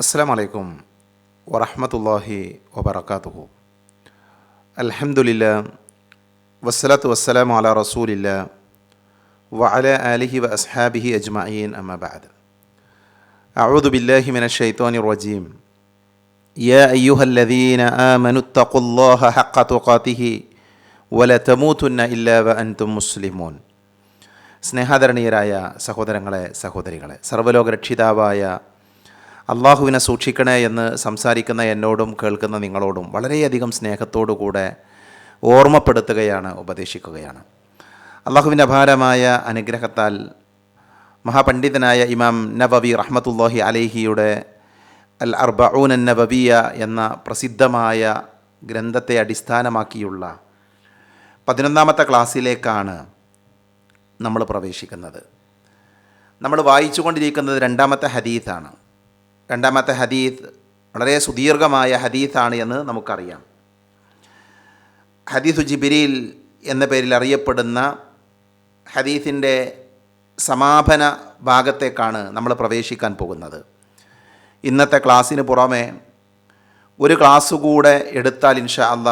അസ്സാം വലൈക്കും വറഹമത്തല്ലാഹി വബർക്കാത്തുഹു അൽഹംദുലില്ല വസ്സലാത്തു വസ്സലാം അല റസൂലില്ല വഅല ആലിഹി വ അസ്ഹാബിഹി അജ്മഈൻ അമ്മബാദ് أعوذ بالله من الشيطان الرجيم يا أيها الذين آمنوا اتقوا الله حق تقاته ولا تموتن إلا وأنتم مسلمون സ്നേഹാദരണീയരായ സഹോദരങ്ങളെ സഹോദരികളെ സർവ്വലോക രക്ഷിതാവായ അള്ളാഹുവിനെ സൂക്ഷിക്കണേ എന്ന് സംസാരിക്കുന്ന എന്നോടും കേൾക്കുന്ന നിങ്ങളോടും വളരെയധികം സ്നേഹത്തോടു കൂടെ ഓർമ്മപ്പെടുത്തുകയാണ് ഉപദേശിക്കുകയാണ്. അള്ളാഹുവിന്റെ അപാരമായ അനുഗ്രഹത്താൽ മഹാപണ്ഡിതനായ ഇമാം നബവി റഹ്മത്തുല്ലാഹി അലേഹിയുടെ അൽ അർബഊൻ നബബിയ എന്ന പ്രസിദ്ധമായ ഗ്രന്ഥത്തെ അടിസ്ഥാനമാക്കിയുള്ള പതിനൊന്നാമത്തെ ക്ലാസ്സിലേക്കാണ് നമ്മൾ പ്രവേശിക്കുന്നത്. നമ്മൾ വായിച്ചു കൊണ്ടിരിക്കുന്നത് രണ്ടാമത്തെ ഹദീത്താണ് രണ്ടാമത്തെ ഹദീത്ത് വളരെ സുദീർഘമായ ഹദീത്താണ് എന്ന് നമുക്കറിയാം. ഹദീസു ജിബിരിൽ എന്ന പേരിൽ അറിയപ്പെടുന്ന ഹദീസിന്റെ സമാപന ഭാഗത്തേക്കാണ് നമ്മൾ പ്രവേശിക്കാൻ പോകുന്നത്. ഇന്നത്തെ ക്ലാസ്സിന് പുറമെ ഒരു ക്ലാസ് കൂടെ എടുത്താൽ ഇൻഷാ അല്ല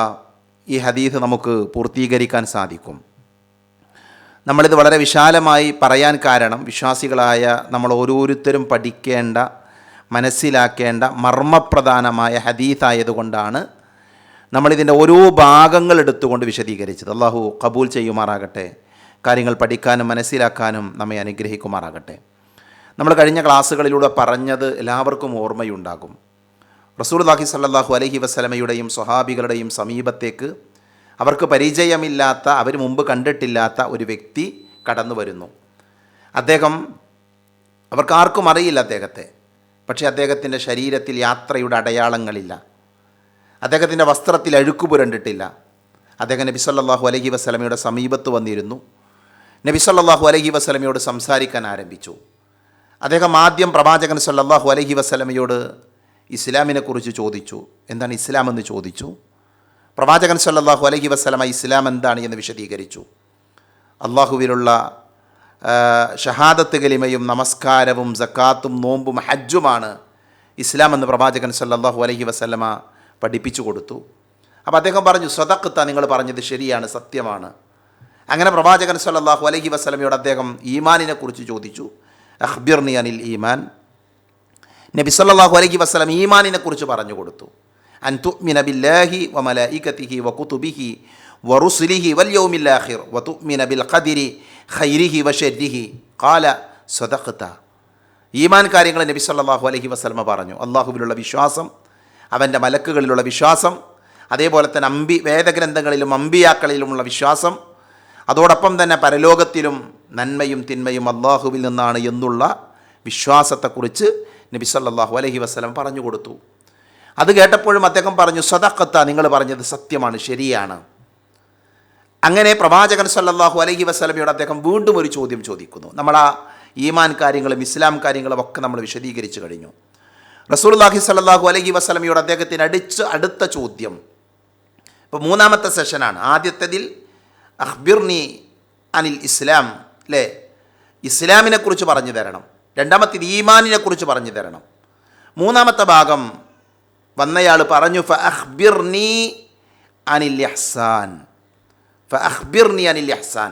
ഈ ഹദീസ് നമുക്ക് പൂർത്തീകരിക്കാൻ സാധിക്കും. നമ്മളിത് വളരെ വിശാലമായി പറയാൻ കാരണം വിശ്വാസികളായ നമ്മൾ ഓരോരുത്തരും പഠിക്കേണ്ട മനസ്സിലാക്കേണ്ട മർമ്മപ്രധാനമായ ഹദീസായതുകൊണ്ടാണ് നമ്മളിതിന്റെ ഓരോ ഭാഗങ്ങൾ എടുത്തുകൊണ്ട് വിശദീകരിച്ചത്. അള്ളാഹു കബൂൽ ചെയ്യുമാറാകട്ടെ കാര്യങ്ങൾ പഠിക്കാനും മനസ്സിലാക്കാനും നമ്മെ അനുഗ്രഹിക്കുമാറാകട്ടെ. നമ്മൾ കഴിഞ്ഞ ക്ലാസ്സുകളിലൂടെ പറഞ്ഞത് എല്ലാവർക്കും ഓർമ്മയുണ്ടാകും. റസൂൽല്ലാഹി സല്ലാഹു അലഹി വസ്ലമയുടെയും സ്വഹാബികളുടെയും സമീപത്തേക്ക് അവർക്ക് പരിചയമില്ലാത്ത അവർ മുമ്പ് കണ്ടിട്ടില്ലാത്ത ഒരു വ്യക്തി കടന്നു വരുന്നു അദ്ദേഹം അവർക്കാർക്കും അറിയില്ല അദ്ദേഹത്തെ. പക്ഷേ അദ്ദേഹത്തിന്റെ ശരീരത്തിൽ യാത്രയുടെ അടയാളങ്ങളില്ല. അദ്ദേഹത്തിന്റെ വസ്ത്രത്തിൽ അഴുക്ക് പുരണ്ടിട്ടില്ല. അദ്ദേഹം നബി സല്ലാഹു അലഹി വസ്ലമയുടെ സമീപത്ത് വന്നിരുന്നു. നബി സല്ലാഹു അലഹി വസ്ലമയോട് സംസാരിക്കാൻ ആരംഭിച്ചു. അദ്ദേഹം ആദ്യം പ്രവാചകൻ സല്ലാഹു അലഹി വസ്ലമയോട് ഇസ്ലാമിനെക്കുറിച്ച് ചോദിച്ചു. എന്താണ് ഇസ്ലാം എന്ന് ചോദിച്ചു. പ്രവാചകൻ സല്ലാഹു അലഹി വസ്ലമ ഇസ്ലാം എന്താണ് എന്ന് വിശദീകരിച്ചു. അള്ളാഹുവിലുള്ള ഷഹാദത്ത് കലിമയും നമസ്കാരവും സക്കാത്തും നോമ്പും ഹജ്ജുമാണ് ഇസ്ലാം എന്ന് പ്രവാചകൻ സല്ലാഹു അലഹി വസ്ലമ പഠിപ്പിച്ചു കൊടുത്തു. അപ്പോൾ അദ്ദേഹം പറഞ്ഞു സ്വതക്കത്ത നിങ്ങൾ പറഞ്ഞത് ശരിയാണ് സത്യമാണ്. അങ്ങനെ പ്രവാചകൻ സല്ലാഹു അലഹി വസ്ലമയോട് അദ്ദേഹം ഈമാനിനെ കുറിച്ച് ചോദിച്ചു. അഹ്ബിർനി അനിൽ ഈമാൻ. നബി സല്ലാഹു അലഹി വസ്ലം ഈമാനിനെ കുറിച്ച് പറഞ്ഞു കൊടുത്തു. അൻ തുഅ്മിന ബില്ലാഹി വ മലായികതിഹി വ വ റുസുലിഹി വൽ യൗമിൽ ആഖിർ വ തുഅ്മിന ബിൽ ഖൈരിഹി വഷരിഹി കാല സദഖത ഈമാൻ കാര്യങ്ങൾ നബി സല്ലാഹു അലഹി വസ്ലമ പറഞ്ഞു. അള്ളാഹുവിലുള്ള വിശ്വാസം അവന്റെ മലക്കുകളിലുള്ള വിശ്വാസം അതേപോലെ തന്നെ അമ്പി വേദഗ്രന്ഥങ്ങളിലും അമ്പിയാക്കളിലുമുള്ള വിശ്വാസം അതോടൊപ്പം തന്നെ പരലോകത്തിലും നന്മയും തിന്മയും അള്ളാഹുവിൽ നിന്നാണ് എന്നുള്ള വിശ്വാസത്തെക്കുറിച്ച് നബി സല്ലാഹു അലഹി വസ്ലം പറഞ്ഞു കൊടുത്തു. അത് കേട്ടപ്പോഴും അദ്ദേഹം പറഞ്ഞു സദക്കത്ത നിങ്ങൾ പറഞ്ഞത് സത്യമാണ് ശരിയാണ്. അങ്ങനെ പ്രവാചകൻ സല്ലാഹു അലഹി വസ്ലമയോട് അദ്ദേഹം വീണ്ടും ഒരു ചോദ്യം ചോദിക്കുന്നു. നമ്മൾ ആ ഈമാൻ കാര്യങ്ങളും ഇസ്ലാം കാര്യങ്ങളും ഒക്കെ നമ്മൾ വിശദീകരിച്ചു കഴിഞ്ഞു. റസൂൽല്ലാഹി സല്ലാഹു അലഹി വസ്ലമയോട് അദ്ദേഹത്തിന് അടിച്ച് അടുത്ത ചോദ്യം. ഇപ്പോൾ മൂന്നാമത്തെ സെഷനാണ്. ആദ്യത്തതിൽ അഹ്ബിർനി അനിൽ ഇസ്ലാം അല്ലേ ഇസ്ലാമിനെ കുറിച്ച് പറഞ്ഞു തരണം. രണ്ടാമത്തേത് ഈമാനിനെ കുറിച്ച് പറഞ്ഞു തരണം. മൂന്നാമത്തെ ഭാഗം വന്നയാൾ പറഞ്ഞു ഫ അഹ്ബിർനി അനിൽ യഹ്സാൻ ഫ അഹ്ബിർനി അനിൽ യഹ്സാൻ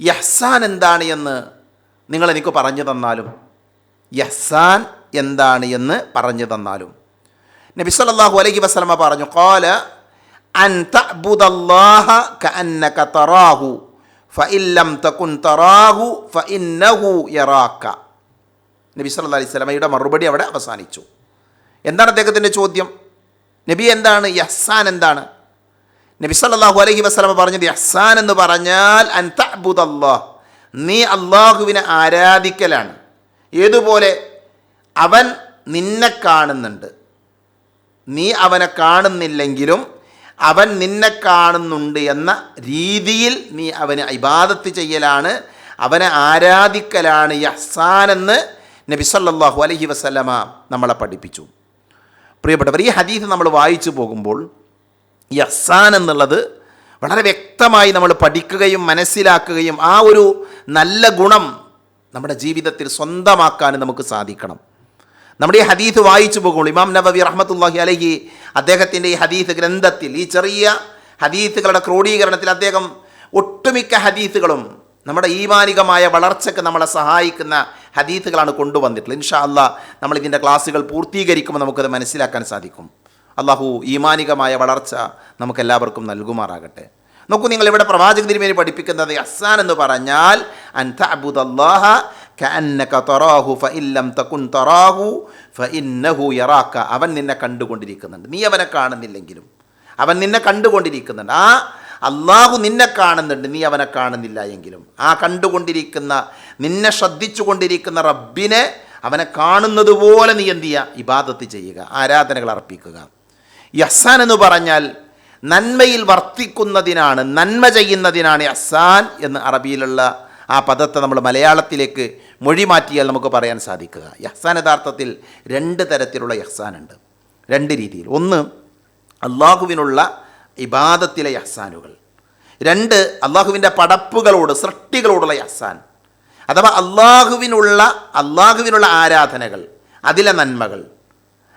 യഹ്സാൻ എന്താണ് എന്ന് നിങ്ങൾ എനിക്ക് പറഞ്ഞു തന്നാലും. യഹ്സാൻ എന്താണ് എന്ന് പറഞ്ഞു തന്നാലും. നബി സല്ലല്ലാഹു അലൈഹി വസല്ലമ പറഞ്ഞു ഖാല അൻ തഅബുദല്ലാഹ കഅന്നക തറാഹു ഫഇൻ ലം തകുൻ തറാഹു ഫഇന്നഹു യറാക നബി സല്ലല്ലാഹു അലൈഹി വസല്ലമയുടെ മറുപടി അവിടെ അവസാനിച്ചു. എന്താണ് അദ്ദേഹത്തിന്റെ ചോദ്യം? നബി എന്താണ്? യഹ്സാൻ എന്താണ്? നബി സല്ലല്ലാഹു അലൈഹി വസല്ലമ പറഞ്ഞത് അഹ്സാൻ എന്ന് പറഞ്ഞാൽ അൻ തഅബുദല്ലാഹ്. നീ അള്ളാഹുവിനെ ആരാധിക്കലാണ്. ഏതുപോലെ അവൻ നിന്നെ കാണുന്നുണ്ട്. നീ അവനെ കാണുന്നില്ലെങ്കിലും അവൻ നിന്നെ കാണുന്നുണ്ട് എന്ന രീതിയിൽ നീ അവന് ഇബാദത്ത് ചെയ്യലാണ് അവനെ ആരാധിക്കലാണ് യഹ്സാൻ എന്ന് നബി സല്ലല്ലാഹു അലൈഹി വസല്ലമ നമ്മളെ പഠിപ്പിച്ചു. പ്രിയപ്പെട്ടവർ ഈ ഹദീസ് നമ്മൾ വായിച്ചു പോകുമ്പോൾ യഹ്സാൻ എന്നുള്ളത് വളരെ വ്യക്തമായി നമ്മൾ പഠിക്കുകയും മനസ്സിലാക്കുകയും ആ ഒരു നല്ല ഗുണം നമ്മുടെ ജീവിതത്തിൽ സ്വന്തമാക്കാൻ നമുക്ക് സാധിക്കണം. നമ്മുടെ ഈ ഹദീത്ത് വായിച്ചു പോകുള്ളൂ ഇമാം നബവി റഹ്മത്തുല്ലാഹി അലഹി അദ്ദേഹത്തിന്റെ ഈ ഹദീത്ത് ഗ്രന്ഥത്തിൽ ഈ ചെറിയ ഹദീത്തുകളുടെ ക്രോഡീകരണത്തിൽ അദ്ദേഹം ഒട്ടുമിക്ക ഹദീത്തുകളും നമ്മുടെ ഈമാനികമായ വളർച്ചയ്ക്ക് നമ്മളെ സഹായിക്കുന്ന ഹദീത്തുകളാണ് കൊണ്ടുവന്നിട്ടുള്ളത്. ഇൻഷാ അല്ലാ നമ്മൾ ഇതിന്റെ ക്ലാസ്സുകൾ പൂർത്തീകരിക്കുമ്പോൾ നമുക്കത് മനസ്സിലാക്കാൻ സാധിക്കും. അള്ളാഹു ഈമാനികമായ വളർച്ച നമുക്കെല്ലാവർക്കും നൽകുമാറാകട്ടെ. നോക്കൂ നിങ്ങൾ ഇവിടെ പ്രവാചക തിരുമേനി പഠിപ്പിക്കുന്നത് അസാൻ എന്ന് പറഞ്ഞാൽ അവൻ നിന്നെ കണ്ടുകൊണ്ടിരിക്കുന്നുണ്ട്. നീ അവനെ കാണുന്നില്ലെങ്കിലും. അവൻ നിന്നെ കണ്ടുകൊണ്ടിരിക്കുന്നുണ്ട്. ആ അള്ളാഹു നിന്നെ കാണുന്നുണ്ട്. നീ അവനെ കാണുന്നില്ല എങ്കിലും. ആ കണ്ടുകൊണ്ടിരിക്കുന്ന നിന്നെ ശ്രദ്ധിച്ചു കൊണ്ടിരിക്കുന്ന റബ്ബിനെ അവനെ കാണുന്നത് പോലെ നീ എന്ത് ചെയ്യുക? ഇബാദത്ത് ചെയ്യുക. ആരാധനകൾ അർപ്പിക്കുക. യഹ്സാൻ എന്ന് പറഞ്ഞാൽ നന്മയിൽ വർത്തിക്കുന്നതിനാണ് നന്മ ചെയ്യുന്നതിനാണ് യഹ്സാൻ എന്ന് അറബിയിലുള്ള ആ പദത്തെ നമ്മൾ മലയാളത്തിലേക്ക് മൊഴി മാറ്റിയാൽ നമുക്ക് പറയാൻ സാധിക്കുക. യഹ്സാൻ യഥാർത്ഥത്തിൽ രണ്ട് തരത്തിലുള്ള യഹ്സാൻ ഉണ്ട്. രണ്ട് രീതിയിൽ. ഒന്ന് അള്ളാഹുവിനുള്ള ഇബാദത്തിലെ യഹ്സാനുകൾ. രണ്ട് അള്ളാഹുവിന്റെ പടപ്പുകളോട് സൃഷ്ടികളോടുള്ള യഹ്സാൻ. അഥവാ അള്ളാഹുവിനുള്ള അള്ളാഹുവിനുള്ള ആരാധനകൾ അതിലെ നന്മകൾ.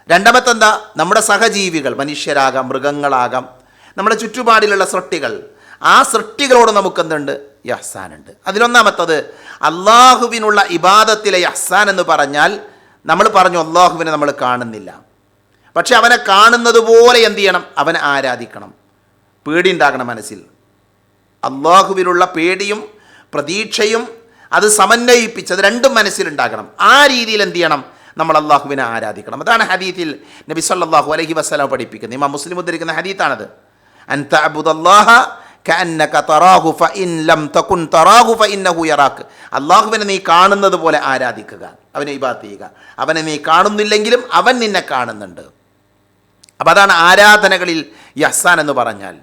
രണ്ടാമത്തെ എന്താ നമ്മുടെ സഹജീവികൾ മനുഷ്യരാകാം മൃഗങ്ങളാകാം നമ്മുടെ ചുറ്റുപാടിലുള്ള സൃഷ്ടികൾ. ആ സൃഷ്ടികളോട് നമുക്ക് നമുക്കെന്തുണ്ട്? യഹ്സാനുണ്ട് അതിലൊന്നാമത്തത് അള്ളാഹുവിനുള്ള ഇബാദത്തിലെ യഹ്സാൻ എന്ന് പറഞ്ഞാൽ നമ്മൾ പറഞ്ഞു അള്ളാഹുവിനെ നമ്മൾ കാണുന്നില്ല. പക്ഷെ അവനെ കാണുന്നത് പോലെ എന്ത് ചെയ്യണം? അവനെ ആരാധിക്കണം. പേടി ഉണ്ടാകണം മനസ്സിൽ. അള്ളാഹുവിനുള്ള പേടിയും പ്രതീക്ഷയും അത് സമന്വയിപ്പിച്ച് അത് രണ്ടും മനസ്സിലുണ്ടാകണം. ആ രീതിയിൽ എന്ത് ചെയ്യണം? നമ്മൾ അള്ളാഹുവിനെ ആരാധിക്കണം. അതാണ് ഹദീത്തിൽ നബി സല്ലാഹു അലഹി വസ്സലാം പഠിപ്പിക്കുന്നത്. ഇമാ മുസ്ലിം ഉദ്ധരിക്കുന്ന ഹദീത്താണത്. കഅന്നക തറാഹു ഫഇൻ ലം തകുൻ തറാഹു ഫഇന്നഹു അള്ളാഹുവിനെ നീ കാണുന്നത് പോലെ ആരാധിക്കുക. അവനെ ഇബാത്ത് ചെയ്യുക. അവനെ നീ കാണുന്നില്ലെങ്കിലും അവൻ നിന്നെ കാണുന്നുണ്ട്. അപ്പം അതാണ് ആരാധനകളിൽ യഹ്സാൻ എന്ന് പറഞ്ഞാൽ.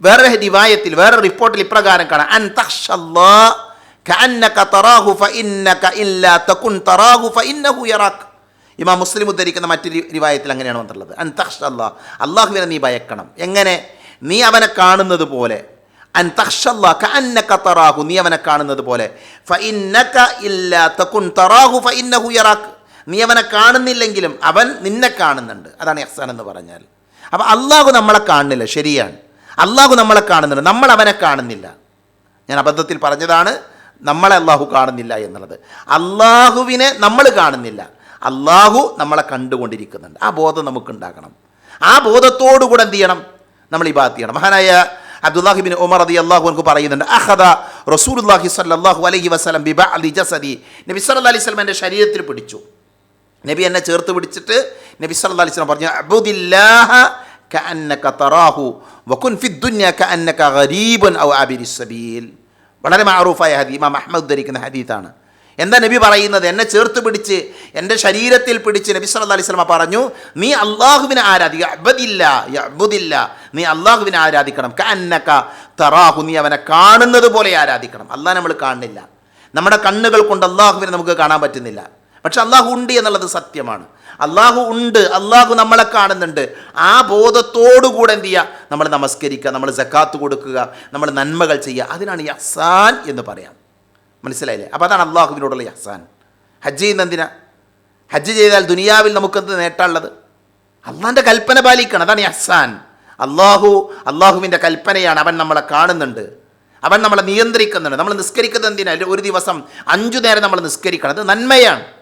വേറെ റിവായത്തിൽ വേറെ റിപ്പോർട്ടിൽ ഇപ്രകാരം കാണാം. അൻ തഖ്ഷല്ലാ കഅന്നക തറാഹു ഫഇന്നക ഇല്ലാ തകുൻ തറാഹു ഫഇന്നഹു യറാക ഇമാം മുസ്ലിം ഉദ്ധരിക്കുന്ന മറ്റൊരു റിവായത്തിൽ അങ്ങനെയാണ് വന്നിട്ടുള്ളത്. അൻ അല്ലാഹ് അള്ളാഹുവിനെ നീ ഭയക്കണം. എങ്ങനെ? നീ അവനെ കാണുന്നത് പോലെ. തറാഹു നീ അവനെ കാണുന്നത് പോലെ. നീ അവനെ കാണുന്നില്ലെങ്കിലും അവൻ നിന്നെ കാണുന്നുണ്ട്. അതാണ് ഇഹ്സാൻ എന്ന് പറഞ്ഞാൽ. അപ്പോൾ അള്ളാഹു നമ്മളെ കാണുന്നില്ല. ശരിയാണ്. അള്ളാഹു നമ്മളെ കാണുന്നുണ്ട്. നമ്മൾ അവനെ കാണുന്നില്ല. ഞാൻ അബദ്ധത്തിൽ പറഞ്ഞതാണ്. നമ്മളെ അള്ളാഹു കാണുന്നില്ല എന്നുള്ളത്. അള്ളാഹുവിനെ നമ്മൾ കാണുന്നില്ല. അള്ളാഹു നമ്മളെ കണ്ടുകൊണ്ടിരിക്കുന്നുണ്ട്. ആ ബോധം നമുക്കുണ്ടാകണം. ആ ബോധത്തോടുകൂടെ എന്ത് ചെയ്യണം? നമ്മൾ ഇബാത്ത് ചെയ്യണം. മഹാനായ അബ്ദുല്ലാഹിബിൻ ഉമർ അതി അള്ളാഹു എനിക്ക് പറയുന്നുണ്ട് അഹദ റസൂലുല്ലാഹി സല്ലാഹു അലൈഹി വസ്ലം ബിബ അലി ജസദി. നബി സല്ല അലൈഹി സ്വലം എന്റെ ശരീരത്തിൽ പിടിച്ചു. നബി എന്നെ ചേർത്ത് പിടിച്ചിട്ട് നബി സല്ല അലൈഹി വസല്ലം പറഞ്ഞു അബുദില്ലാഹ കഅന്നക തറാഹു വക്കുൻ ഫിദ് ഖ കഅന്നക ഗരീബൻ ഔ ആബിരി സബീൽ. വളരെ മാറൂഫായ ഹദി ഇമാം അഹമ്മദ് ഉദ്ധരിക്കുന്ന ഹദീത്താണ്. എന്താ നബി പറയുന്നത്? എന്നെ ചേർത്ത് പിടിച്ച് എന്റെ ശരീരത്തിൽ പിടിച്ച് നബി സല്ല അലൈഹി വസല്ലം പറഞ്ഞു നീ അള്ളാഹുവിനെ ആരാധിക്കുക അബുദില്ല നീ അള്ളാഹുവിനെ ആരാധിക്കണം. കന്നക്ക തറാഹു നീ അവനെ കാണുന്നത് പോലെ ആരാധിക്കണം. അള്ളാഹ് നമ്മൾ കാണുന്നില്ല. നമ്മുടെ കണ്ണുകൾ കൊണ്ട് അള്ളാഹുവിനെ നമുക്ക് കാണാൻ പറ്റുന്നില്ല. പക്ഷെ അള്ളാഹു ഉണ്ട് എന്നുള്ളത് സത്യമാണ്. അള്ളാഹു ഉണ്ട് അള്ളാഹു നമ്മളെ കാണുന്നുണ്ട്. ആ ബോധത്തോടുകൂടെ എന്ത് ചെയ്യുക നമ്മൾ നമസ്കരിക്കുക നമ്മൾ ജക്കാത്ത് കൊടുക്കുക നമ്മൾ നന്മകൾ ചെയ്യുക. അതിനാണ് യഹ്സാൻ എന്ന് പറയാം. മനസ്സിലായില്ലേ? അപ്പോൾ അതാണ് അള്ളാഹുവിനോടുള്ള യഹ്സാൻ ഹജ്ജ് ചെയ്യുന്ന എന്തിനാ? ഹജ്ജ് ചെയ്താൽ ദുനിയാവിൽ നമുക്കെന്ത് നേട്ടമുള്ളത് അള്ളാഹിന്റെ കൽപ്പന പാലിക്കണം. അതാണ് യഹ്സാൻ അള്ളാഹു അള്ളാഹുവിന്റെ കൽപ്പനയാണ് അവൻ നമ്മളെ കാണുന്നുണ്ട്. അവൻ നമ്മളെ നിയന്ത്രിക്കുന്നുണ്ട്. നമ്മൾ നിസ്കരിക്കുന്നത് എന്തിനാ? ഒരു ദിവസം അഞ്ചു നേരം നമ്മൾ നിസ്കരിക്കണം. അത് നന്മയാണ്.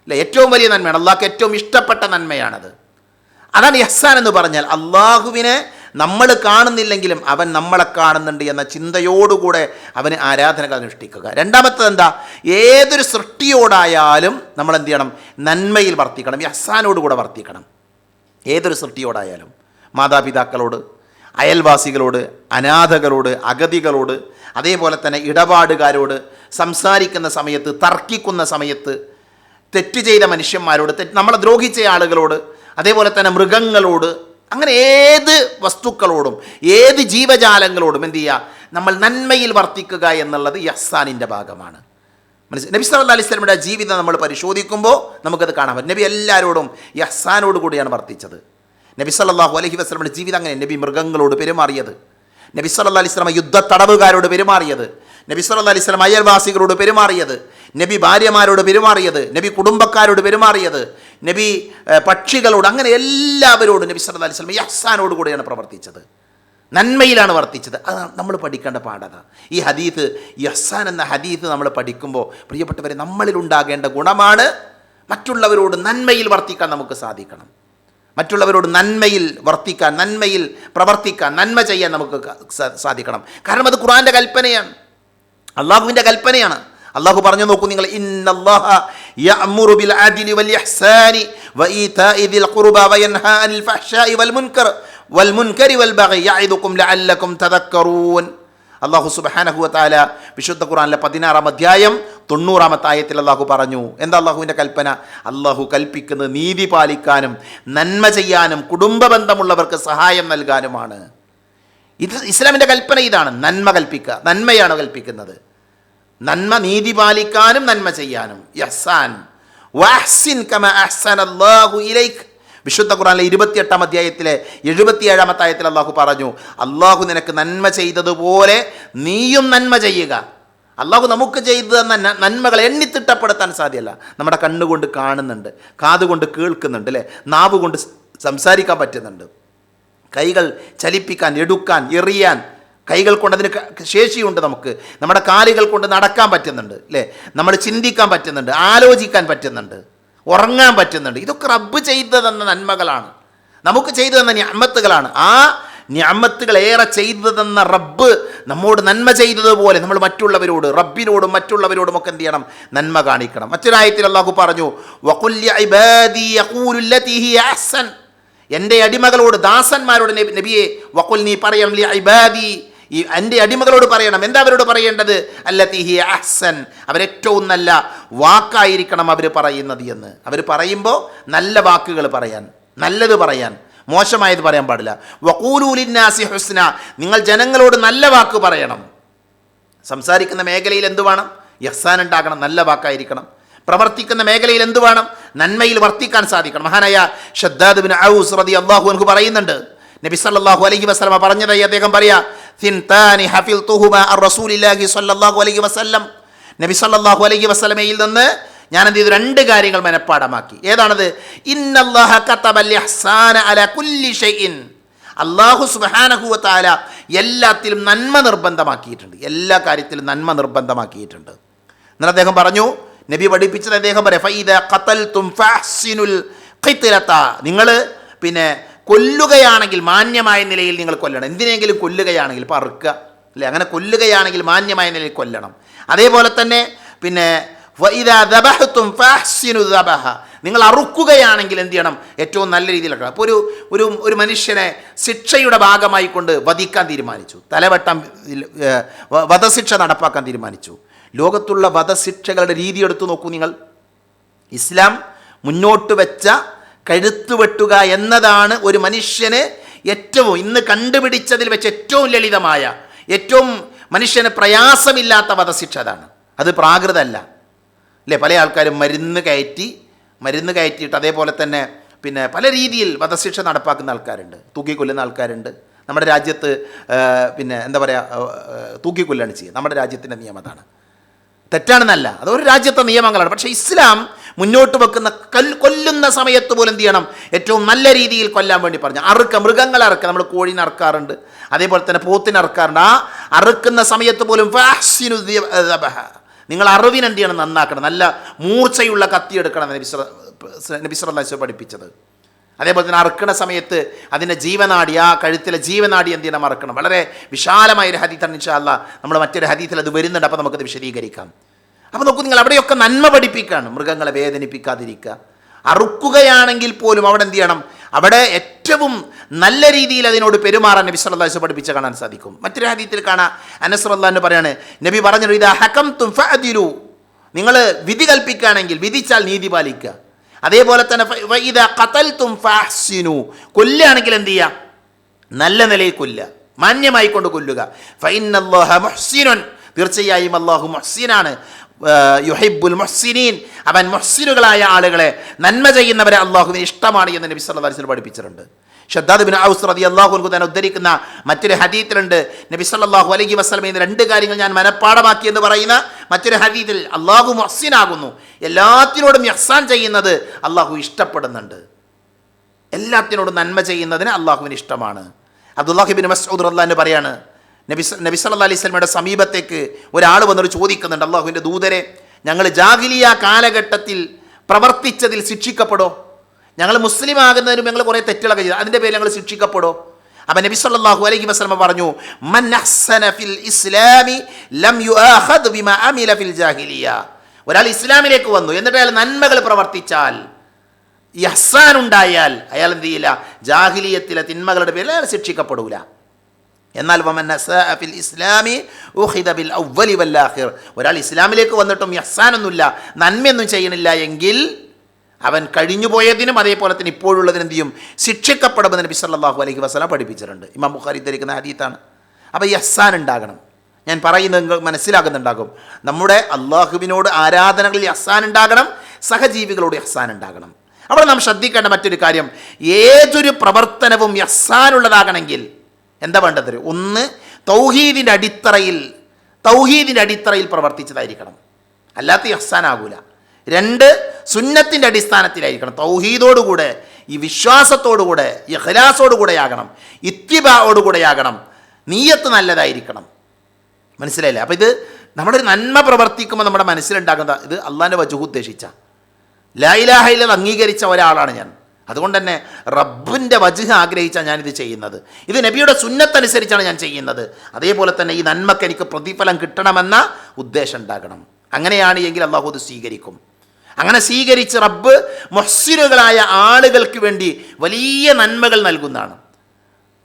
അല്ലേ? ഏറ്റവും വലിയ നന്മയാണ്. അള്ളാഹ്ക്ക് ഏറ്റവും ഇഷ്ടപ്പെട്ട നന്മയാണത്. അതാണ് യഹ്സാൻ എന്ന് പറഞ്ഞാൽ അള്ളാഹുവിനെ നമ്മൾ കാണുന്നില്ലെങ്കിലും അവൻ നമ്മളെ കാണുന്നുണ്ട് എന്ന ചിന്തയോടുകൂടെ അവന് ആരാധനകൾ അനുഷ്ഠിക്കുക. രണ്ടാമത്തത് എന്താ? ഏതൊരു സൃഷ്ടിയോടായാലും നമ്മൾ എന്ത് ചെയ്യണം? നന്മയിൽ വർത്തിക്കണം. യഹ്സാനോടുകൂടെ വർത്തിക്കണം. ഏതൊരു സൃഷ്ടിയോടായാലും. മാതാപിതാക്കളോട് അയൽവാസികളോട് അനാഥകളോട് അഗതികളോട് അതേപോലെ തന്നെ ഇടപാടുകാരോട് സംസാരിക്കുന്ന സമയത്ത് തർക്കിക്കുന്ന സമയത്ത് തെറ്റ് ചെയ്ത മനുഷ്യന്മാരോട് തെറ്റ് നമ്മളെ ദ്രോഹിച്ച ആളുകളോട് അതേപോലെ തന്നെ മൃഗങ്ങളോട് അങ്ങനെ ഏത് വസ്തുക്കളോടും ഏത് ജീവജാലങ്ങളോടും എന്ത് ചെയ്യുക? നമ്മൾ നന്മയിൽ വർത്തിക്കുക എന്നുള്ളത് യസ്സാനിന്റെ ഭാഗമാണ്. മനസ്സിൽ നബി സല്ലല്ലാഹു അലൈഹി സ്വലമിയുടെ ജീവിതം നമ്മൾ പരിശോധിക്കുമ്പോൾ നമുക്കത് കാണാൻ പറ്റും. നബി എല്ലാവരോടും യഹ്സാനോട് കൂടിയാണ് വർത്തിച്ചത്. നബി സല്ലാഹു അലഹി വസ്ലമിന്റെ ജീവിതം അങ്ങനെ നബി മൃഗങ്ങളോട് പെരുമാറിയത്. നബി സല്ലാ അലൈഹി വസല്ലം യുദ്ധ തടവുകാരോട് പെരുമാറിയത്. നബി സല്ലാ അലൈഹി വസല്ലം അയൽവാസികളോട് പെരുമാറിയത്. നബി ഭാര്യമാരോട് പെരുമാറിയത്. നബി കുടുംബക്കാരോട് പെരുമാറിയത്. നബി പക്ഷികളോട് അങ്ങനെ എല്ലാവരോടും നബി സല്ലാ അലൈഹി വസല്ലം യഹ്സാനോട് കൂടെയാണ് പ്രവർത്തിച്ചത്. നന്മയിലാണ് വർത്തിച്ചത്. അത് നമ്മൾ പഠിക്കേണ്ട പാഠത ഈ ഹദീത്ത് യഹ്സാൻ എന്ന ഹദീത്ത് നമ്മൾ പഠിക്കുമ്പോൾ പ്രിയപ്പെട്ടവരെ നമ്മളിലുണ്ടാകേണ്ട ഗുണമാണ് മറ്റുള്ളവരോട് നന്മയിൽ വർത്തിക്കാൻ നമുക്ക് സാധിക്കണം. മറ്റുള്ളവരോട് നന്മയിൽ വർത്തിക്കാൻ നന്മയിൽ പ്രവർത്തിക്കാൻ നന്മ ചെയ്യാൻ നമുക്ക് സാധിക്കണം. കാരണം അത് ഖുറാന്റെ കൽപ്പനയാണ്. അള്ളാഹുവിന്റെ കൽപ്പനയാണ്. അള്ളാഹു പറഞ്ഞു നോക്കൂ നിങ്ങൾ ഇന്നല്ലാഹ അള്ളാഹു സുബഹാനഹുവത്താല വിശുദ്ധ ഖുറാനിലെ പതിനാറാം അധ്യായം തൊണ്ണൂറാമത്തെ ആയത്തിൽ അള്ളാഹു പറഞ്ഞു. എന്താ അള്ളാഹുവിന്റെ കൽപ്പന? അള്ളാഹു കൽപ്പിക്കുന്നത് നീതി പാലിക്കാനും നന്മ ചെയ്യാനും കുടുംബ ബന്ധമുള്ളവർക്ക് സഹായം നൽകാനുമാണ്. ഇത് ഇസ്ലാമിന്റെ കൽപ്പന ഇതാണ്. നന്മ കൽപ്പിക്കുക നന്മയാണ് കൽപ്പിക്കുന്നത്. നന്മ നീതി പാലിക്കാനും നന്മ ചെയ്യാനും. യഹ്സാൻ വാഹ്സിൻ കമ അഹ്സന അള്ളാഹു ഇലൈക്. വിശുദ്ധ ഖുറാനിലെ ഇരുപത്തിയെട്ടാം അധ്യായത്തിലെ എഴുപത്തിയേഴാമത്തെ ആയത്തിൽ അള്ളാഹു പറഞ്ഞു അള്ളാഹു നിനക്ക് നന്മ ചെയ്തതുപോലെ നീയും നന്മ ചെയ്യുക. അള്ളാഹു നമുക്ക് ചെയ്തു തന്ന നന്മകൾ എണ്ണിത്തിട്ടപ്പെടുത്താൻ സാധ്യമല്ല നമ്മുടെ കണ്ണുകൊണ്ട് കാണുന്നുണ്ട് കാതുകൊണ്ട് കേൾക്കുന്നുണ്ട് അല്ലേ? നാവ് കൊണ്ട് സംസാരിക്കാൻ പറ്റുന്നുണ്ട്. കൈകൾ ചലിപ്പിക്കാൻ എടുക്കാൻ എറിയാൻ കൈകൾ കൊണ്ട് അതിന് ശേഷിയുണ്ട് നമുക്ക്. നമ്മുടെ കാലുകൾ കൊണ്ട് നടക്കാൻ പറ്റുന്നുണ്ട് അല്ലേ? നമ്മൾ ചിന്തിക്കാൻ പറ്റുന്നുണ്ട് ആലോചിക്കാൻ പറ്റുന്നുണ്ട്. ഉറങ്ങാൻ പറ്റുന്നുണ്ട്. ഇതൊക്കെ റബ്ബ് ചെയ്തു തന്ന നന്മകളാണ്. നമുക്ക് ചെയ്തു തന്ന ഞാമത്തുകളാണ് ആ ഞാമത്തുകൾ ഏറെ ചെയ്തു തന്ന റബ്ബ് നമ്മോട് നന്മ ചെയ്തതുപോലെ നമ്മൾ മറ്റുള്ളവരോട് റബ്ബിനോടും മറ്റുള്ളവരോടും ഒക്കെ എന്ത് ചെയ്യണം? നന്മ കാണിക്കണം. മറ്റൊരായത്തിൽ അള്ളാഹു പറഞ്ഞു "വഖുൽ ഇബാദി യഖൂലു ലതി ഹിയ അഹ്സൻ. എന്റെ അടിമകളോട് ദാസന്മാരോട് നബി- നബിയെ വക്കുൽ നീ പറയണം ലി ഇബാദി. ഈ എന്റെ അടിമകളോട് പറയണം. എന്താ അവരോട് പറയേണ്ടത്? അല്ലത്തിഹി അഹ്സൻ. അവരേറ്റവും നല്ല വാക്കായിരിക്കണം അവർ പറയുന്നത് എന്ന്. അവർ പറയുമ്പോൾ നല്ല വാക്കുകൾ പറയാൻ നല്ലത് പറയാൻ മോശമായത് പറയാൻ പാടില്ല. വക്കൂലൂലിന്നാസി ഹുസ്ന നിങ്ങൾ ജനങ്ങളോട് നല്ല വാക്ക് പറയണം. സംസാരിക്കുന്ന മേഖലയിൽ എന്തു വേണം? യഹ്സാൻ ഉണ്ടാകണം നല്ല വാക്കായിരിക്കണം. പ്രവർത്തിക്കുന്ന മേഖലയിൽ എന്തു വേണം? നന്മയിൽ വർത്തിക്കാൻ സാധിക്കണം. മഹാനായ ഷദ്ദാദ് ബിൻ ഔസ് റതി അള്ളാഹു എനിക്ക് പറയുന്നുണ്ട്. നബി സല്ലല്ലാഹു അലൈഹി വസല്ലമ പറഞ്ഞതായി അദ്ദേഹം പറയാ തിൻതാനി ഹഫിൽതുഹുമ അർ റസൂലില്ലാഹി സല്ലല്ലാഹു അലൈഹി വസല്ലം നബി സല്ലല്ലാഹു അലൈഹി വസല്ലമയിൽ നിന്ന് ഞാൻ എന്ത് ചെയ്തു? രണ്ട് കാര്യങ്ങൾ മനഃപ്പാടമാക്കി. ഏതാണത്? അള്ളാഹു സുബാനഹുവത്താല എല്ലാത്തിലും നന്മ നിർബന്ധമാക്കിയിട്ടുണ്ട്. എല്ലാ കാര്യത്തിലും നന്മ നിർബന്ധമാക്കിയിട്ടുണ്ട്. എന്നാൽ അദ്ദേഹം പറഞ്ഞു നബി പഠിപ്പിച്ചത് അദ്ദേഹം പറയാം നിങ്ങൾ പിന്നെ കൊല്ലുകയാണെങ്കിൽ മാന്യമായ നിലയിൽ നിങ്ങൾ കൊല്ലണം. എന്തിനെങ്കിലും കൊല്ലുകയാണെങ്കിൽ പറക്കുക അല്ലേ? അങ്ങനെ കൊല്ലുകയാണെങ്കിൽ മാന്യമായ നിലയിൽ കൊല്ലണം. അതേപോലെ തന്നെ പിന്നെ ദബഹ. നിങ്ങൾ അറുക്കുകയാണെങ്കിൽ എന്ത് ചെയ്യണം? ഏറ്റവും നല്ല രീതിയിൽ അപ്പോൾ ഒരു ഒരു ഒരു മനുഷ്യനെ ശിക്ഷയുടെ ഭാഗമായി കൊണ്ട് വധിക്കാൻ തീരുമാനിച്ചു. തലവട്ടം വധശിക്ഷ നടപ്പാക്കാൻ തീരുമാനിച്ചു. ലോകത്തുള്ള വധശിക്ഷകളുടെ രീതി എടുത്തു നോക്കൂ നിങ്ങൾ. ഇസ്ലാം മുന്നോട്ട് വെച്ച കഴുത്തു വെട്ടുക എന്നതാണ് ഒരു മനുഷ്യന് ഏറ്റവും ഇന്ന് കണ്ടുപിടിച്ചതിൽ വെച്ച് ഏറ്റവും ലളിതമായ ഏറ്റവും മനുഷ്യന് പ്രയാസമില്ലാത്ത വധശിക്ഷ അതാണ്. അത് പ്രാകൃതമല്ല അല്ലേ പല ആൾക്കാരും മരുന്ന് കയറ്റി മരുന്ന് കയറ്റിയിട്ട് അതേപോലെ തന്നെ പിന്നെ പല രീതിയിൽ വധശിക്ഷ നടപ്പാക്കുന്ന ആൾക്കാരുണ്ട്. തൂക്കിക്കൊല്ലുന്ന ആൾക്കാരുണ്ട്. നമ്മുടെ രാജ്യത്ത് പിന്നെ എന്താ പറയുക തൂക്കിക്കൊല്ലാണ് ചെയ്യുക നമ്മുടെ രാജ്യത്തിന്റെ നിയമം അതാണ്. തെറ്റാണെന്നല്ല. അത് ഒരു രാജ്യത്തെ നിയമങ്ങളാണ്. പക്ഷേ ഇസ്ലാം മുന്നോട്ട് വെക്കുന്ന കൽ കൊല്ലുന്ന സമയത്ത് പോലും എന്ത് ചെയ്യണം? ഏറ്റവും നല്ല രീതിയിൽ കൊല്ലാൻ വേണ്ടി പറഞ്ഞു. അറുക്ക മൃഗങ്ങളെ അറുക്കുക നമ്മൾ കോഴിനെ അറുക്കാറുണ്ട്. അതേപോലെ തന്നെ പോത്തിനെ അറുക്കാറുണ്ട്. ആ അറുക്കുന്ന സമയത്ത് പോലും. നിങ്ങൾ അറിവിന് എന്ത് ചെയ്യണം? നന്നാക്കണം. നല്ല മൂർച്ചയുള്ള കത്തി എടുക്കണം എന്ന് നബി നബിസ്വല്ലാസ് പഠിപ്പിച്ചത്. അതേപോലെ തന്നെ അറുക്കണ സമയത്ത് അതിന്റെ ജീവനാടി ആ കഴുത്തിലെ ജീവനാടി എന്ത് ചെയ്യണം? അറുക്കണം. വളരെ വിശാലമായ ഒരു ഹദീത്താണ് ഇൻഷാല്ല നമ്മൾ മറ്റൊരു ഹദീത്തിൽ അത് വരുന്നുണ്ട്. അപ്പോൾ നമുക്കത് വിശദീകരിക്കാം. അപ്പോൾ നോക്കൂ നിങ്ങൾ അവിടെയൊക്കെ നന്മ പഠിപ്പിക്കുകയാണ് മൃഗങ്ങളെ വേദനിപ്പിക്കാതിരിക്കുക. അറുക്കുകയാണെങ്കിൽ പോലും അവിടെ എന്ത് ചെയ്യണം? അവിടെ ഏറ്റവും നല്ല രീതിയിൽ അതിനോട് പെരുമാറാൻ നബി സല്ലാസ് പഠിപ്പിച്ച കാണാൻ സാധിക്കും. മറ്റൊരു ഹദീത്തിൽ കാണാം. അനസ് റല്ലാന്ന് പറയാണ് നബി പറഞ്ഞു ഇതാ ഹക്കം തും ഫഅദിലു. നിങ്ങൾ വിധി കൽപ്പിക്കുകയാണെങ്കിൽ വിധിച്ചാൽ നീതി പാലിക്കുക. അതേപോലെ തന്നെ ഇത് കത്തൽ തും ഫഅഹ്സിനു. കൊല്ലുകയാണെങ്കിൽ എന്ത് ചെയ്യുക? നല്ല നിലയിൽ കൊല്ലുക. മാന്യമായി കൊണ്ട് കൊല്ലുക. അള്ളാഹ മുഹ്സിനുൻ. തീർച്ചയായും അള്ളാഹു മുഹ്സിനാണ്. ആ, യുഹിബ്ബുൽ മുഹ്സിനീൻ. അവൻ മുഹ്സിനുകളായ ആളുകളെ നന്മ ചെയ്യുന്നവരെ അള്ളാഹുവിന് ഇഷ്ടമാണ് എന്ന് നബി സല്ലല്ലാഹു അലൈഹി വസല്ലം പഠിപ്പിച്ചിട്ടുണ്ട്. ഷദ്ദാദ് ബിൻ ഔസ് റതി അള്ളാഹു തന്നെ ഉദ്ധരിക്കുന്ന മറ്റൊരു ഹദീത്തിലുണ്ട്. നബി സല്ലല്ലാഹു അലൈഹി വസ്ലമ എന്ന രണ്ട് കാര്യങ്ങൾ ഞാൻ മനഃപ്പാടമാക്കി എന്ന് പറയുന്ന മറ്റൊരു ഹദീത്തിൽ അള്ളാഹു മൊഹ്സിനാകുന്നു. എല്ലാത്തിനോടും യഹ്സാൻ ചെയ്യുന്നത് അള്ളാഹു ഇഷ്ടപ്പെടുന്നുണ്ട്. എല്ലാത്തിനോടും നന്മ ചെയ്യുന്നതിന് അള്ളാഹുവിന് ഇഷ്ടമാണ്. അബ്ദുല്ലാഹിബിൻ മസ്ഊദ് റല്ലാന്ന് പറയാണ് നബി നബി അലൈഹി സ്വലമയുടെ സമീപത്തേക്ക് ഒരാൾ വന്നിട്ട് ചോദിക്കുന്നുണ്ട് അള്ളാഹുവിന്റെ ദൂതരെ ഞങ്ങൾ ജാഹിലിയ കാലഘട്ടത്തിൽ പ്രവർത്തിച്ചതിൽ ശിക്ഷിക്കപ്പെടോ? ഞങ്ങൾ മുസ്ലിം ആകുന്നതിനും ഞങ്ങൾ കുറേ തെറ്റുകളൊക്കെ ചെയ്തു. അതിന്റെ പേരിൽ ഞങ്ങൾ ശിക്ഷിക്കപ്പെടോ? അപ്പം നബി സല്ലല്ലാഹു അലൈഹി വസല്ലമ പറഞ്ഞു മൻ അഹ്സന ഫിൽ ഇസ്ലാമി ലം യുആഖദ് ബിമാ അമില ഫിൽ ജാഹിലിയ. ഒരാൾ ഇസ്ലാമിലേക്ക് വന്നു. എന്നിട്ട് അയാൾ നന്മകൾ പ്രവർത്തിച്ചാൽ യഹ്സാൻ ഉണ്ടായാൽ അയാൾ എന്ത് ചെയ്യില്ല? ജാഹിലിയത്തിലെ തിന്മകളുടെ പേരിൽ അയാൾ ശിക്ഷിക്കപ്പെടൂല. എന്നാൽ വമൻ ഫിൽ ഇസ്ലാമി ബിൽ ഔവലി ആഖിർ. ഒരാൾ ഇസ്ലാമിലേക്ക് വന്നിട്ടും യഹ്സാനൊന്നുമില്ല നന്മയൊന്നും ചെയ്യണില്ല എങ്കിൽ അവൻ കഴിഞ്ഞുപോയതിനും അതേപോലെ തന്നെ ഇപ്പോഴുള്ളതിനും എന്ത് ചെയ്യും? ശിക്ഷിക്കപ്പെടുമെന്ന് നബി സല്ലല്ലാഹു അലൈഹി വസല്ലം പഠിപ്പിച്ചിട്ടുണ്ട്. ഇമാം ബുഖാരി ധരിക്കുന്ന ഹദീത്താണ്. അപ്പോൾ യഹ്സാൻ ഉണ്ടാകണം. ഞാൻ പറയുന്നത് നിങ്ങൾക്ക് മനസ്സിലാകുന്നുണ്ടാകും. നമ്മുടെ അള്ളാഹുവിനോട് ആരാധനകളിൽ യഹ്സാൻ ഉണ്ടാകണം സഹജീവികളോട് യഹ്സാൻ ഉണ്ടാകണം. അവിടെ നാം ശ്രദ്ധിക്കേണ്ട മറ്റൊരു കാര്യം ഏതൊരു പ്രവർത്തനവും യഹ്സാനുള്ളതാകണമെങ്കിൽ എന്താ വേണ്ടത്? ഒന്ന് തൗഹീദിന്റെ അടിത്തറയിൽ തൗഹീദിന്റെ അടിത്തറയിൽ പ്രവർത്തിച്ചതായിരിക്കണം. അല്ലാത്ത യഹ്സാനാകൂല രണ്ട് സുന്നത്തിന്റെ അടിസ്ഥാനത്തിലായിരിക്കണം. തൗഹീദോടുകൂടെ ഈ വിശ്വാസത്തോടുകൂടെ ഇത്തിബായോടുകൂടെ ആകണം നീയത്ത് നല്ലതായിരിക്കണം. മനസ്സിലായില്ലേ? അപ്പോൾ ഇത് നമ്മുടെ ഒരു നന്മ പ്രവർത്തിക്കുമ്പോൾ നമ്മുടെ മനസ്സിലുണ്ടാകുന്ന ഇത് അള്ളാന്റെ വജുഹു ഉദ്ദേശിച്ച. ലായിലാഹയിലെ അംഗീകരിച്ച ഒരാളാണ് ഞാൻ. അതുകൊണ്ട് തന്നെ റബ്ബിന്റെ വജുഹ ആഗ്രഹിച്ചാണ് ഞാനിത് ചെയ്യുന്നത്. ഇത് നബിയുടെ സുന്നത്തനുസരിച്ചാണ് ഞാൻ ചെയ്യുന്നത്. അതേപോലെ തന്നെ ഈ നന്മക്ക് എനിക്ക് പ്രതിഫലം കിട്ടണമെന്ന ഉദ്ദേശം ഉണ്ടാകണം. അങ്ങനെയാണ് എങ്കിൽ അള്ളാഹു സ്വീകരിക്കും. അങ്ങനെ സ്വീകരിച്ച് റബ്ബ് മൊഹ്സിനുകളായ ആളുകൾക്ക് വേണ്ടി വലിയ നന്മകൾ നൽകുന്നതാണ്.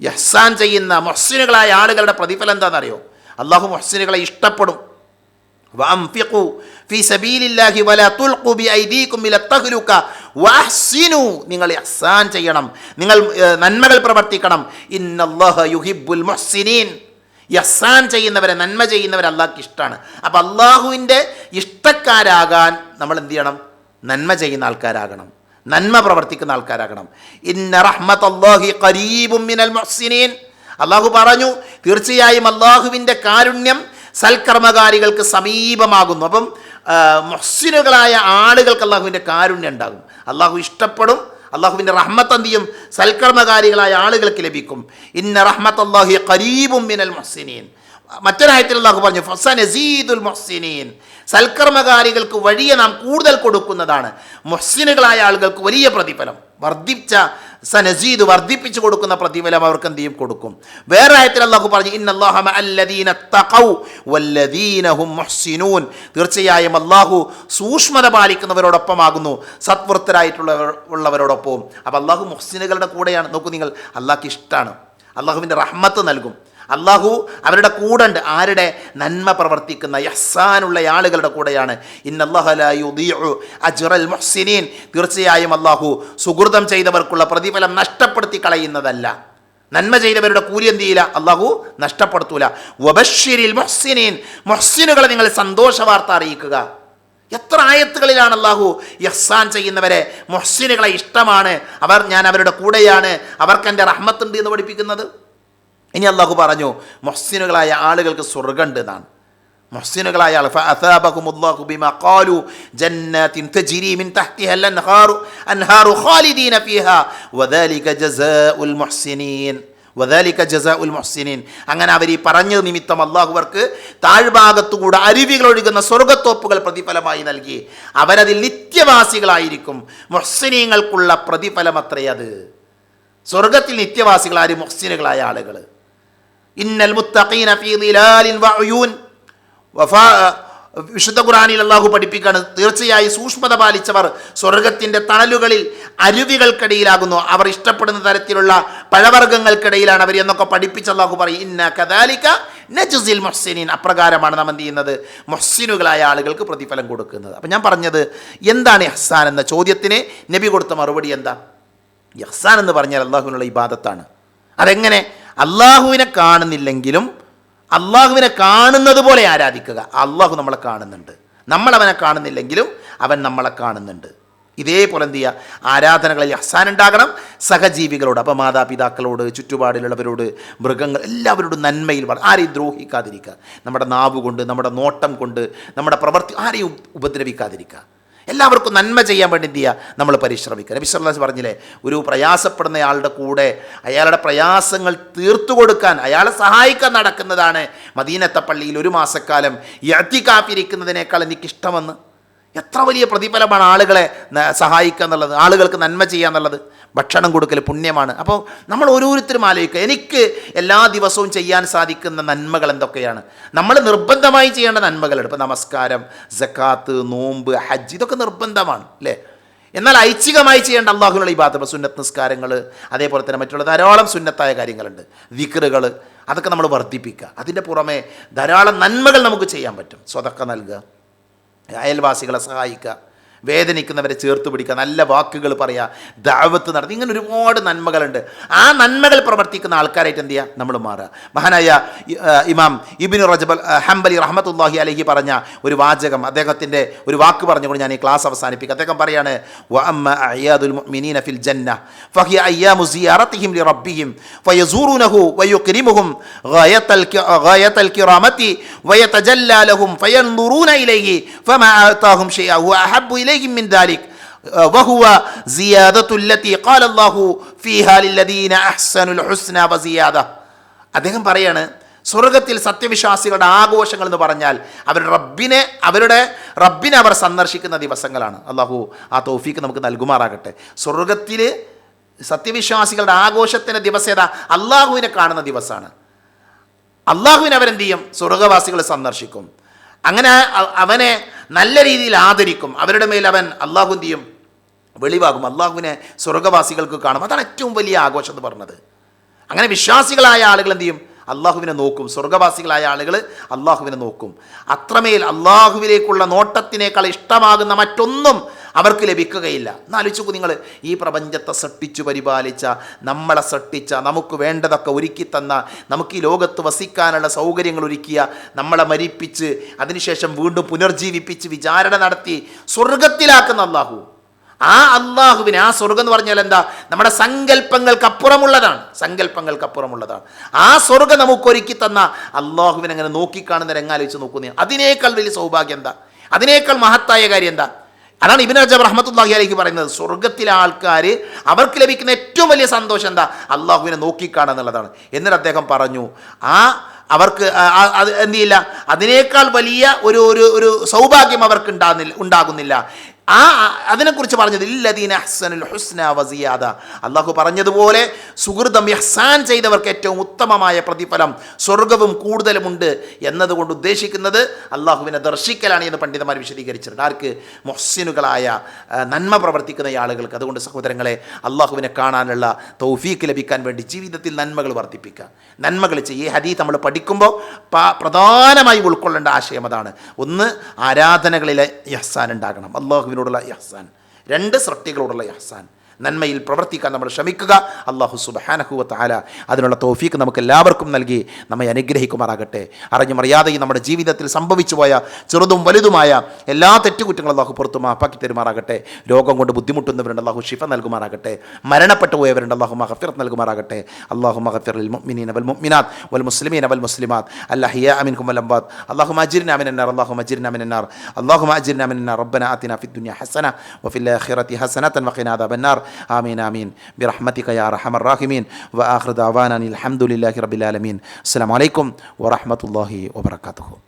യഹ്സാൻ ചെയ്യുന്ന മൊഹ്സിനുകളായ ആളുകളുടെ പ്രതിഫലം എന്താണെന്നറിയോ? അള്ളാഹു മൊഹ്സിനുകളെ ഇഷ്ടപ്പെടും. വഅംഫിഖു ഫീ സബീലില്ലാഹി വലാ തുൽഖു ബിഐദീകും ഇല തഹ്ലുക വഅഹ്സിനു. നിങ്ങൾ ഇഹ്സാൻ ചെയ്യണം. നിങ്ങൾ നന്മകൾ പ്രവർത്തിക്കണം. ഇന്നല്ലാഹ യുഹിബ്ബുൽ മുഹ്സിനീൻ. ഇഹ്സാൻ ചെയ്യുന്നവരെ നന്മ ചെയ്യുന്നവരെ അള്ളാഹ്ക്ക് ഇഷ്ടമാണ് അപ്പോൾ അള്ളാഹുവിന്റെ ഇഷ്ടക്കാരാകാൻ നമ്മൾ എന്ത് ചെയ്യണം? നന്മ ചെയ്യുന്ന ആൾക്കാരാകണം. നന്മ പ്രവർത്തിക്കുന്ന ആൾക്കാരാകണം. ഇന്ന റഹ്മത്തല്ലാഹി ഖരീബും മിനൽ മുഹ്സിനീൻ. അള്ളാഹു പറഞ്ഞു തീർച്ചയായും അള്ളാഹുവിന്റെ കാരുണ്യം സൽക്കർമ്മകാരികൾക്ക് സമീപമാകുന്നു. അപ്പം മുഹ്സിനുകളായ ആളുകൾക്ക് അള്ളാഹുവിന്റെ കാരുണ്യം ഉണ്ടാകും. അള്ളാഹു ഇഷ്ടപ്പെടും. അള്ളാഹുവിന്റെ റഹ്മത്ത് എന്ത് സൽക്കർമ്മകാരികളായ ആളുകൾക്ക് ലഭിക്കും. ഇന്ന റഹ്മത്ത് അള്ളാഹു കരീബും മിനൽ മുഹ്സിനീൻ. മറ്റൊരായത്തിൽ അള്ളാഹു പറഞ്ഞു ഫസനസീദുൽ മുഹ്സിനീൻ. സൽക്കർമ്മകാരികൾക്ക് വഴിയെ നാം കൂടുതൽ കൊടുക്കുന്നതാണ്. മുഹ്സിനുകളായ ആളുകൾക്ക് വലിയ പ്രതിഫലം. വർദ്ധിച്ച സനസീദ് വർദ്ധിപ്പിച്ചു കൊടുക്കുന്ന പ്രതിഫലം അവർക്ക് എന്ത് ചെയ്യും? കൊടുക്കും. വേറെ ആയത്തിൽ അള്ളാഹു പറഞ്ഞു ഇന്നല്ലാഹുനൂൻ തീർച്ചയായും അള്ളാഹു സൂക്ഷ്മത പാലിക്കുന്നവരോടൊപ്പമാകുന്നു സത്വൃത്തരായിട്ടുള്ളവർ ഉള്ളവരോടൊപ്പവും. അപ്പോൾ അള്ളാഹു മുഹ്സിനുകളുടെ കൂടെയാണ്. നോക്കൂ നിങ്ങൾ അള്ളാഹ്ക്ക് ഇഷ്ടമാണ് അള്ളാഹുവിന്റെ റഹ്മത്ത് നൽകും. അള്ളാഹു അവരുടെ കൂടെ ആരുടെ? നന്മ പ്രവർത്തിക്കുന്ന യഹ്സാനുള്ള ആളുകളുടെ കൂടെയാണ്. അജ്റൽ മുഹ്സിനീൻ. തീർച്ചയായും അള്ളാഹു സുഹൃതം ചെയ്തവർക്കുള്ള പ്രതിഫലം നഷ്ടപ്പെടുത്തി കളയുന്നതല്ല. നന്മ ചെയ്തവരുടെ കൂലി എന്ത് ചെയ്യില്ല? അള്ളാഹു നഷ്ടപ്പെടുത്തൂല. വബഷിരിൽ മുഹ്സിനീൻ. മുഹ്സിനുകളെ നിങ്ങൾ സന്തോഷ വാർത്ത അറിയിക്കുക. എത്ര ആയത്തുകളിലാണ് അള്ളാഹു യഹ്സാൻ ചെയ്യുന്നവരെ? മുഹ്സിനുകളെ ഇഷ്ടമാണ്. അവർ ഞാൻ അവരുടെ കൂടെയാണ്. അവർക്ക് എന്റെ റഹ്മത്തുണ്ട് എന്ന് പഠിപ്പിക്കുന്നത്. ഇനി അള്ളാഹു പറഞ്ഞു മൊഹ്സിനുകളായ ആളുകൾക്ക് സ്വർഗമുണ്ട് എന്നാണ്. മുഹ്സിനുകളായ വദാലിക ജസാഉൽ മുഹ്സിനീൻ വദാലിക ജസാഉൽ മുഹ്സിനീൻ. അങ്ങനെ അവർ ഈ പറഞ്ഞ നിമിത്തം അള്ളാഹുവർക്ക് താഴ്ഭാഗത്തുകൂടെ അരുവികൾ ഒഴുകുന്ന സ്വർഗത്തോപ്പുകൾ പ്രതിഫലമായി നൽകി. അവരതിൽ നിത്യവാസികളായിരിക്കും. മുഹ്സിനീങ്ങൾക്കുള്ള പ്രതിഫലം അത്രയത് സ്വർഗത്തിൽ നിത്യവാസികളായ മുഹ്സിനുകളായ ആളുകൾ ഇന്നൽ മുത്തഖീന ഫീ വഅയൂൻ വഫാ വിശുദ്ധ ഖുറാനിൽ അള്ളാഹു പഠിപ്പിക്കാണ്. തീർച്ചയായും സൂക്ഷ്മത പാലിച്ചവർ സ്വർഗത്തിന്റെ തണലുകളിൽ അരുവികൾക്കിടയിലാകുന്നു. അവർ ഇഷ്ടപ്പെടുന്ന തരത്തിലുള്ള പഴവർഗങ്ങൾക്കിടയിലാണ് അവർ എന്നൊക്കെ പഠിപ്പിച്ച അള്ളാഹു പറയും. ഇന്ന കദാലിക നജുസിൽ മൊഹ്സിനിൻ. അപ്രകാരമാണ് നാം എന്ത് ചെയ്യുന്നത്? മൊഹ്സിനുകളായ ആളുകൾക്ക് പ്രതിഫലം കൊടുക്കുന്നത്. അപ്പം ഞാൻ പറഞ്ഞത് എന്താണ് ഇഹ്സാൻ എന്ന ചോദ്യത്തിന് നബി കൊടുത്ത മറുപടി എന്താ? ഇഹ്സാൻ എന്ന് പറഞ്ഞാൽ അള്ളാഹുവിനുള്ള ഇബാദത്താണ്. അതെങ്ങനെ? അള്ളാഹുവിനെ കാണുന്നില്ലെങ്കിലും അള്ളാഹുവിനെ കാണുന്നത് പോലെ ആരാധിക്കുക. അള്ളാഹു നമ്മളെ കാണുന്നുണ്ട്. നമ്മൾ അവനെ കാണുന്നില്ലെങ്കിലും അവൻ നമ്മളെ കാണുന്നുണ്ട്. ഇതേപോലെ എന്ത് ചെയ്യുക ആരാധനകളിൽ അഹ്സാൻ ഉണ്ടാകണം. സഹജീവികളോട് അപ്പോൾ മാതാപിതാക്കളോട് ചുറ്റുപാടിലുള്ളവരോട് മൃഗങ്ങൾ എല്ലാവരോടും നന്മയിൽ വള ആരെയും ദ്രോഹിക്കാതിരിക്കുക. നമ്മുടെ നാവ് കൊണ്ട് നമ്മുടെ നോട്ടം കൊണ്ട് നമ്മുടെ പ്രവൃത്തി ആരെയും ഉപദ്രവിക്കാതിരിക്കുക. എല്ലാവർക്കും നന്മ ചെയ്യാൻ വേണ്ടി എന്ത് ചെയ്യുക? നമ്മൾ പരിശ്രമിക്കുക. നബി വസല്ലം പറഞ്ഞില്ലേ ഒരു പ്രയാസപ്പെടുന്ന ആളുടെ കൂടെ അയാളുടെ പ്രയാസങ്ങൾ തീർത്തു കൊടുക്കാൻ അയാളെ സഹായിക്കാൻ നടക്കുന്നതാണ് മദീനത്തെ പള്ളിയിൽ ഒരു മാസക്കാലം. യത്തിക്കാപ്പിരിക്കുന്നതിനേക്കാൾ എനിക്കിഷ്ടമെന്ന്. എത്ര വലിയ പ്രതിഫലമാണ് ആളുകളെ സഹായിക്കുക എന്നുള്ളത് ആളുകൾക്ക് നന്മ ചെയ്യുക എന്നുള്ളത്. ഭക്ഷണം കൊടുക്കൽ പുണ്യമാണ്. അപ്പോൾ നമ്മൾ ഓരോരുത്തരും ആലോചിക്കുക. എനിക്ക് എല്ലാ ദിവസവും ചെയ്യാൻ സാധിക്കുന്ന നന്മകൾ എന്തൊക്കെയാണ്? നമ്മൾ നിർബന്ധമായി ചെയ്യേണ്ട നന്മകളുണ്ട്. ഇപ്പോൾ നമസ്കാരം ജക്കാത്ത് നോമ്പ് ഹജ്ജ് ഇതൊക്കെ നിർബന്ധമാണ് അല്ലേ? എന്നാൽ ഐച്ഛികമായി ചെയ്യേണ്ട അള്ളാഹുനുള്ള ബാധ സുന്നത്ത് നിസ്കാരങ്ങൾ അതേപോലെ തന്നെ മറ്റുള്ള ധാരാളം സുന്നത്തായ കാര്യങ്ങളുണ്ട്. വിക്റുകൾ അതൊക്കെ നമ്മൾ വർദ്ധിപ്പിക്കുക. അതിന്റെ പുറമെ ധാരാളം നന്മകൾ നമുക്ക് ചെയ്യാൻ പറ്റും. സ്വതക്ക നൽകുക. അയൽവാസികളെ സഹായിക്കുക. വേദനിക്കുന്നവരെ ചേർത്ത് പിടിക്കുക നല്ല വാക്കുകൾ പറയുക ദാവത്ത് നടത്തി ഇങ്ങനെ ഒരുപാട് നന്മകളുണ്ട്. ആ നന്മകൾ പ്രവർത്തിക്കുന്ന ആൾക്കാരായിട്ട് എന്ത് ചെയ്യുക? നമ്മൾ മാറുക. മഹാനായ ഇമാം ഇബിൻ റജബൽ ഹംബലി റഹമത്തുല്ലാഹി അലഹി പറഞ്ഞ ഒരു വാചകം അദ്ദേഹത്തിന്റെ ഒരു വാക്ക് പറഞ്ഞുകൊണ്ട് ഞാൻ ഈ ക്ലാസ് അവസാനിപ്പിക്കുക അദ്ദേഹം പറയാണ് ഫിൽ ജന്ന അയ്യാമു ഫയസൂറുനഹു കിറാമത്തി ഇലൈഹി ഫമാ ഇലൈഹി إليهم من ذلك وهو زيادة التي قال الله فيها للذين أحسنوا الحسنى وزيادة അദ്ദേഹം പറയാണ് സ്വർഗത്തിൽ സത്യവിശ്വാസികളുടെ ആഘോഷങ്ങൾ എന്ന് പറഞ്ഞാൽ അവരുടെ റബ്ബിനെ അവരുടെ റബ്ബിനെ അവർ സന്ദർശിക്കുന്ന ദിവസങ്ങളാണ് അള്ളാഹു ആ തൗഫീക്ക് നമുക്ക് നൽകുമാറാകട്ടെ സ്വർഗത്തിൽ സത്യവിശ്വാസികളുടെ ആഘോഷത്തിൻ്റെ ദിവസം ഏതാ അള്ളാഹുവിനെ കാണുന്ന ദിവസമാണ് അള്ളാഹുവിനെ അവരെന്ത് ചെയ്യും സ്വർഗവാസികൾ സന്ദർശിക്കും അങ്ങനെ അ- അവനെ നല്ല രീതിയിൽ ആദരിക്കും. അവരുടെ മേൽ അവൻ അള്ളാഹു എന്ത് ചെയ്യും? വെളിവാകും. അള്ളാഹുവിനെ സ്വർഗവാസികൾക്ക് കാണും. അതാണ് ഏറ്റവും വലിയ ആഘോഷം എന്ന് പറഞ്ഞത്. അങ്ങനെ വിശ്വാസികളായ ആളുകൾ എന്ത് ചെയ്യും? അള്ളാഹുവിനെ നോക്കും. സ്വർഗവാസികളായ ആളുകൾ അള്ളാഹുവിനെ നോക്കും. അത്രമേൽ അള്ളാഹുവിലേക്കുള്ള നോട്ടത്തിനേക്കാൾ ഇഷ്ടമാകുന്ന മറ്റൊന്നും അവർക്ക് ലഭിക്കുകയില്ല. എന്നാലോചിച്ചു നിങ്ങൾ. ഈ പ്രപഞ്ചത്തെ സൃഷ്ടിച്ചു പരിപാലിച്ച നമ്മളെ സൃഷ്ടിച്ച നമുക്ക് വേണ്ടതൊക്കെ ഒരുക്കി തന്ന നമുക്ക് ഈ ലോകത്ത് വസിക്കാനുള്ള സൗകര്യങ്ങൾ ഒരുക്കിയ നമ്മളെ മരിപ്പിച്ച് അതിനുശേഷം വീണ്ടും പുനർജീവിപ്പിച്ച് വിചാരണ നടത്തി സ്വർഗത്തിലാക്കുന്ന അള്ളാഹു ആ അള്ളാഹുവിന് ആ സ്വർഗം എന്ന് പറഞ്ഞാൽ എന്താ? നമ്മുടെ സങ്കല്പങ്ങൾക്കപ്പുറമുള്ളതാണ്. സങ്കല്പങ്ങൾക്കപ്പുറമുള്ളതാണ്. ആ സ്വർഗം നമുക്ക് ഒരുക്കി തന്ന അള്ളാഹുവിനെ അങ്ങനെ നോക്കിക്കാണുന്ന രംഗാലോചിച്ച് നോക്കുന്നേ? അതിനേക്കാൾ വലിയ സൗഭാഗ്യം എന്താ? അതിനേക്കാൾ മഹത്തായ കാര്യം എന്താ? അതാണ് ഇബിൻ അജബ് റഹ്മത്തുല്ലാഹി അലൈഹി പറയുന്നത്. സ്വർഗത്തിലെ ആൾക്കാർ അവർക്ക് ലഭിക്കുന്ന ഏറ്റവും വലിയ സന്തോഷം എന്താ? അള്ളാഹുവിനെ നോക്കിക്കാണുക എന്നുള്ളതാണ്. എന്നിട്ട് അദ്ദേഹം പറഞ്ഞു ആ അവർക്ക് അത് എന്ത് ചെയ്യില്ല അതിനേക്കാൾ വലിയ ഒരു ഒരു ഒരു സൗഭാഗ്യം അവർക്ക് ഉണ്ടാകുന്നില്ല ഉണ്ടാകുന്നില്ല. ആ അതിനെക്കുറിച്ച് പറഞ്ഞത് ഇല്ലദീൻ അഹ്സനുൽ ഹുസ്ന വസിയാദ അള്ളാഹു പറഞ്ഞതുപോലെ സുഹൃതം യഹ്സാൻ ചെയ്തവർക്ക് ഏറ്റവും ഉത്തമമായ പ്രതിഫലം സ്വർഗവും കൂടുതലുമുണ്ട് എന്നതുകൊണ്ട് ഉദ്ദേശിക്കുന്നത് അള്ളാഹുവിനെ ദർശിക്കലാണ് എന്ന് പണ്ഡിതന്മാർ വിശദീകരിച്ചിട്ടുണ്ട്. ആർക്ക്? മൊഹ്സിനുകളായ നന്മ പ്രവർത്തിക്കുന്ന ആളുകൾക്ക്. അതുകൊണ്ട് സഹോദരങ്ങളെ അള്ളാഹുവിനെ കാണാനുള്ള തൗഫീക്ക് ലഭിക്കാൻ വേണ്ടി ജീവിതത്തിൽ നന്മകൾ വർദ്ധിപ്പിക്കുക. നന്മകൾ ചെയ്യുക. ഈ ഹദീസ് നമ്മൾ പഠിക്കുമ്പോൾ പ്രധാനമായി ഉൾക്കൊള്ളേണ്ട ആശയം അതാണ്. ഒന്ന് ആരാധനകളിലെ യഹ്സാൻ ഉണ്ടാകണം. അള്ളാഹുവിനോടുള്ള യഹ്സാൻ രണ്ട് സൃഷ്ടികളോടുള്ള യഹ്സാൻ നന്മയിൽ പ്രവർത്തിക്കാൻ നമ്മൾ ശ്രമിക്കുക അള്ളാഹു സുബഹാനഹുവത്ത് ആല അതിനുള്ള തോഫീക്ക് നമുക്ക് എല്ലാവർക്കും നൽകി നമ്മെ അനുഗ്രഹിക്കുമാറാകട്ടെ അറിഞ്ഞും അറിയാതെയും നമ്മുടെ ജീവിതത്തിൽ സംഭവിച്ചു പോയ ചെറുതും വലുതുമായ എല്ലാ തെറ്റുകുറ്റങ്ങളും അള്ളാഹു പുറത്തു മാപ്പാക്കി തരുമാറാകട്ടെ രോഗം കൊണ്ട് ബുദ്ധിമുട്ടുന്നവരുണ്ട് അള്ളാഹു ഷിഫ നൽകുമാറാകട്ടെ മരണപ്പെട്ടു പോയവരുണ്ട് അള്ളാഹു മഹഫിറത്ത് നൽകുമാറാകട്ടെ അള്ളാഹു മഹഫിർ المؤمنين والمؤمنات والمسلمين والمسلمات الأحياء منكم والأموات اللهم أجرنا من النار اللهم أجرنا من النار اللهم أجرنا من النار ربنا آتنا في الدنيا حسنة وفي الآخرة حسنة وقنا عذاب النار آمين آمين. برحمتك يا أرحم الراحمين. وآخر دعوانا الحمد لله رب العالمين. السلام عليكم ورحمة الله وبركاته.